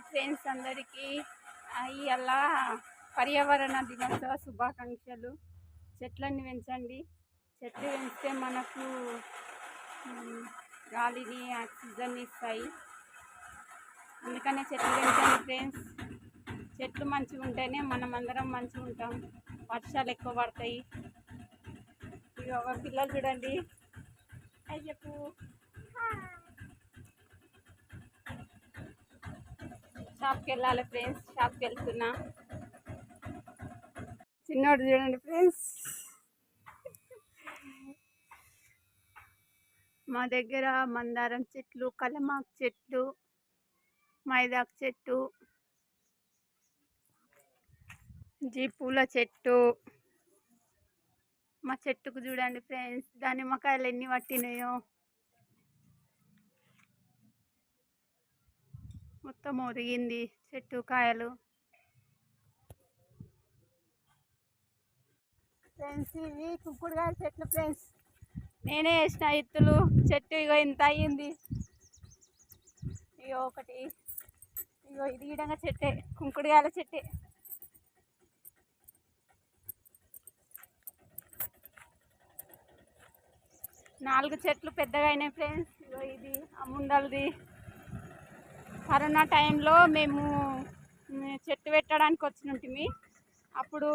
Hi friends అందరికీ ఇవాళ పర్యావరణ దినోత్సవ శుభాకాంక్షలు. చెట్లన్నీ పెంచండి. చెట్లు పెంచితే మనకు గాలిని ఆక్సిజన్ ఇస్తాయి. అందుకనే చెట్లు పెంచండి ఫ్రెండ్స్. చెట్లు మంచిగా ఉంటేనే మనం అందరం మంచిగా ఉంటాం. వర్షాలు ఎక్కువ పడతాయి. ఇక ఒక పిల్లలు చూడండి. అది చెప్పు. షాప్కి వెళ్ళాలి ఫ్రెండ్స్ షాప్కి వెళ్తున్నా చిన్నోడు చూడండి ఫ్రెండ్స్. మా దగ్గర మందారం చెట్లు కలమాకు చెట్లు మైదాకు చెట్టు జీ పూల చెట్టు. మా చెట్టుకు చూడండి ఫ్రెండ్స్ దానిమ్మకాయలు ఎన్ని పట్టినాయో. మొత్తం ఒరిగింది. చెట్టు కాయలు. ఫ్రెండ్స్ ఇవి కుంకుడుకాయ చెట్లు ఫ్రెండ్స్. నేనే వేసిన ఇత్తులు చెట్టు ఇగో ఇంత అయ్యింది. ఇగో ఒకటి. ఇగో ఇది విధంగా చెట్టే. కుంకుడుకాయల చెట్టే. నాలుగు చెట్లు పెద్దగా అయినాయి ఫ్రెండ్స్. ఇగో ఇది అమ్ముండలది కరోనా టైంలో మేము చెట్టు పెట్టడానికి వచ్చినట్టుమి అప్పుడు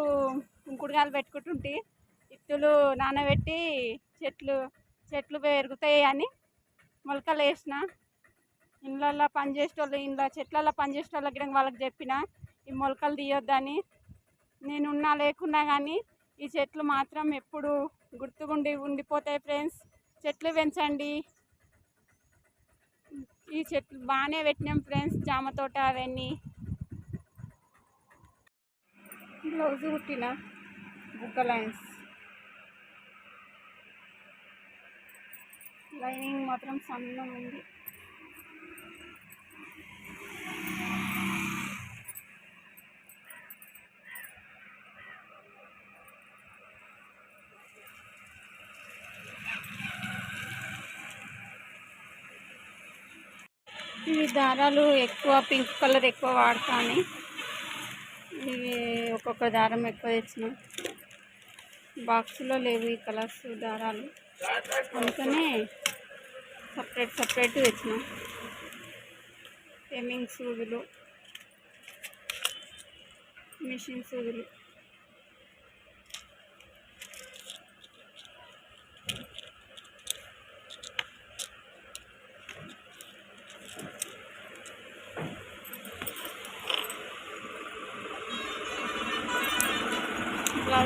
కుంకుడుగాలు పెట్టుకుంటుంటే. ఇత్తులు నానబెట్టి చెట్లు చెట్లు పెరుగుతాయి అని మొలకలు వేసిన. ఇండ్లల్లో పనిచేసేటోళ్ళు ఇంట్లో చెట్లల్లో పనిచేసేటోళ్ళకి కూడా వాళ్ళకి చెప్పిన ఈ మొలకలు తీయొద్దని. నేను ఉన్నా లేకున్నా కానీ ఈ చెట్లు మాత్రం ఎప్పుడు గుర్తుగుండి ఉండిపోతాయి ఫ్రెండ్స్. చెట్లు పెంచండి. ఈ చెట్లు బాగానే పెట్టినాం ఫ్రెండ్స్ జామ తోట అవన్నీ. బ్లౌజ్ కుట్టిన బుక్క లైన్స్. లైనింగ్ మాత్రం సన్నం ఉంది. ఈ దారాలు ఎక్కువ పింక్ కలర్ ఎక్కువ వాడతాను. ఇవి ఒక్కొక్క దారం ఎక్కువ తెచ్చిన. బాక్స్లో లేవు ఈ కలర్స్ దారాలు. అందుకనే సపరేట్ సపరేట్ తెచ్చిన. హెమ్మింగ్ సూదులు మిషన్ సూదులు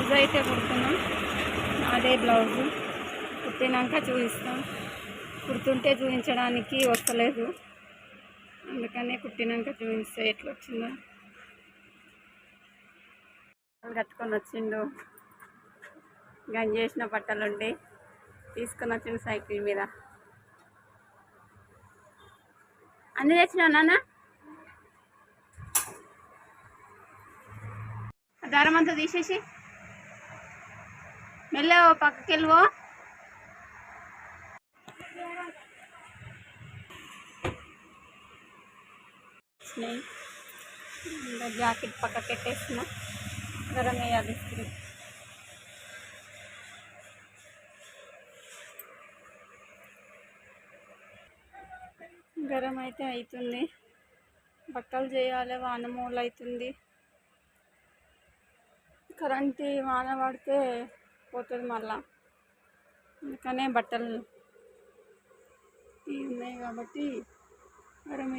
బ్లౌజ్ అయితే కుడుతున్నాం. అదే బ్లౌజు. కుట్టినాక చూపిస్తాం. కుడుతుంటే చూపించడానికి వస్తలేదు. అందుకనే కుట్టినాక చూపిస్తే ఎట్లా వచ్చిందో కట్టుకొని వచ్చిండు. గంజి చేసిన బట్టలు తీసుకొని వచ్చిండు సైకిల్ మీద. అన్ని తెచ్చినా నాన్న? దారం అంతా తీసేసి. మెల్ల పక్కకి వెళ్ళివో జాకెట్ పక్కకి పెట్టేసిన గరం వేయాలి గరం అయితే అవుతుంది బట్టలు చేయాలి వాన మూలవుతుంది. కరెంటు కరెంట్ వాన పడితే పోతుంది మళ్ళా. అందుకనే బట్టలు ఇవి ఉన్నాయి కాబట్టి గరం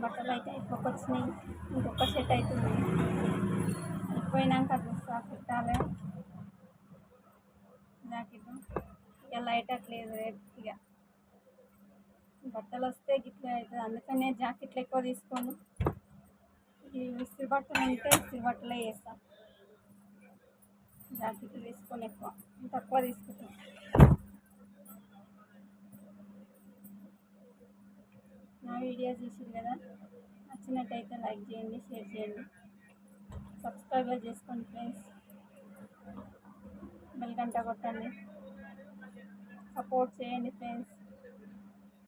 బట్టలు అయితే అయిపోకొచ్చినాయి. ఇంకొక సెట్ అవుతుంది అయిపోయినాక చూస్తా పెట్టాలి. జాకెట్. ఇక లైట్ అట్లేదు ఇక. బట్టలు వస్తే గిట్ల అవుతుంది. అందుకనే జాకెట్లు ఎక్కువ తీసుకోను. ఈ ఇస్త్రీ ఉంటే ఇస్త్రీ వేస్తాం. జాకెట్లు తీసుకొని ఎక్కువ తక్కువ తీసుకుంటాం. నా వీడియో చూసారు కదా నచ్చినట్టయితే లైక్ చేయండి షేర్ చేయండి. సబ్స్క్రైబ్ చేసుకోండి ఫ్రెండ్స్. బెల్ గంట కొట్టండి. సపోర్ట్ చేయండి ఫ్రెండ్స్.